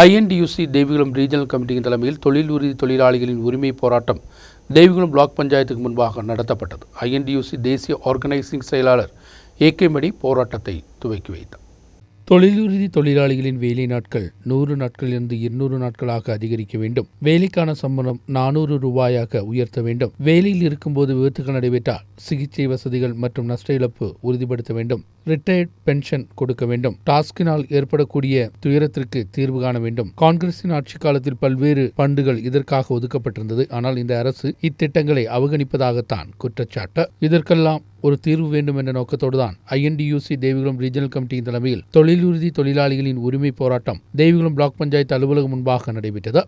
INTUC தெய்வீகுளம் regional கமிட்டியின் தலைமையில் தொழில் உறுதி தொழிலாளிகளின் உரிமை போராட்டம் தெய்வீகுளம் பிளாக் பஞ்சாயத்துக்கு முன்பாக நடத்தப்பட்டது. ஐஎன்டியூசி தேசிய ஆர்கனைசிங் செயலாளர் ஏ கே மணி போராட்டத்தை துவக்கி வைத்தார். தொழிலுறுதி தொழிலாளிகளின் வேலை நாட்கள் நூறு நாட்களிலிருந்து இருநூறு நாட்களாக அதிகரிக்க வேண்டும். வேலைக்கான சம்பளம் நானூறு ரூபாயாக உயர்த்த வேண்டும். வேலையில் இருக்கும்போது விபத்துகள் நடைபெற்றால் சிகிச்சை வசதிகள் மற்றும் நஷ்ட இழப்பு உறுதிப்படுத்த வேண்டும். ரிட்டையர்ட் பென்ஷன் கொடுக்க வேண்டும். டாஸ்கினால் ஏற்படக்கூடிய துயரத்திற்கு தீர்வு காண வேண்டும். காங்கிரசின் ஆட்சி காலத்தில் பல்வேறு பண்டுகள் இதற்காக ஒதுக்கப்பட்டிருந்தது. ஆனால் இந்த அரசு இத்திட்டங்களை அவகணிப்பதாகத்தான் குற்றச்சாட்டு. இதற்கெல்லாம் ஒரு தீர்வு வேண்டும் என்ற நோக்கத்தோடு தான் ஐஎன்டியூசி தேவிகுளம் ரீஜனல் கமிட்டியின் தலைமையில் தொழிலுறுதி தொழிலாளிகளின் உரிமை போராட்டம் தேவிகுளம் பிளாக் பஞ்சாயத்து அலுவலகம் முன்பாக நடைபெற்றது.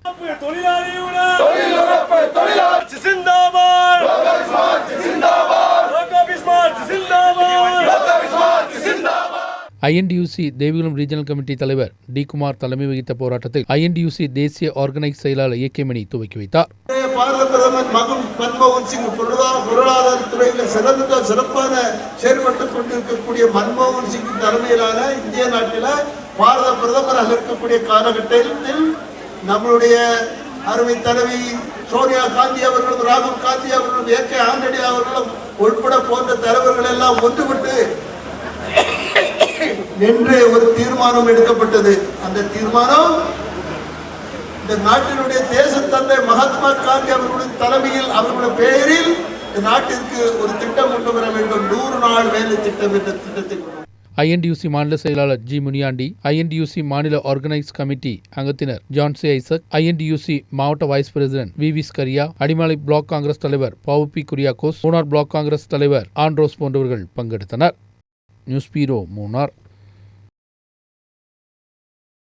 ஐஎன்டியூசி தேவிகுளம் ரீஜனல் கமிட்டி தலைவர் டி குமார் தலைமை வகித்த போராட்டத்தில் ஐஎன்டியூசி தேசிய ஆர்கனைஸ் செயலாளர் இயக்கமணி துவக்கி வைத்தார். பாரத பிரதமர் மகன் மன்மோகன் சிங் பொருளாதார துறையில் சிறந்த சிறப்பான செயல்பட்டுக் கொண்டிருக்கக்கூடிய மன்மோகன் சிங் தலைமையிலான இந்திய நாட்டில பாரத பிரதமராக இருக்கக்கூடிய காலகட்டத்தில் நம்மளுடைய அருமை தலைவி சோனியா காந்தி அவர்களும் ராகுல் காந்தி அவர்களும் ஏ கே ஆண்டனி அவர்களும் உட்பட போன்ற தலைவர்கள் எல்லாம் ஒன்றுபட்டு என்று ஒரு தீர்மானம் எடுக்கப்பட்டது. அந்த தீர்மானம் இந்த நாட்டினுடைய தேச தந்தை மகாத்மா காந்தி அவர்களுடைய தலைமையில் அவர்களுடைய பெயரில் இந்த நாட்டிற்கு ஒரு திட்டம் கொண்டு வர வேண்டும். நூறு நாள் வேலை திட்டம் என்ற திட்டத்தை ஐஎன்டியூசி மாநில செயலாளர் ஜி முனியாண்டி ஐஎன்டியூசி மாநில ஆர்கனைஸ் கமிட்டி அங்கத்தினர் ஜான்சி ஐசக் ஐஎன்டியூசி மாவட்ட vice president V V Skaria Adimali block Congress தலைவர் பவுபி குரியாக்கோஸ் மூனார் பிளாக் காங்கிரஸ் தலைவர் ஆண்ட்ரோஸ் போன்றவர்கள் பங்கெடுத்தனர். நியூஸ் பீரோ மூனார்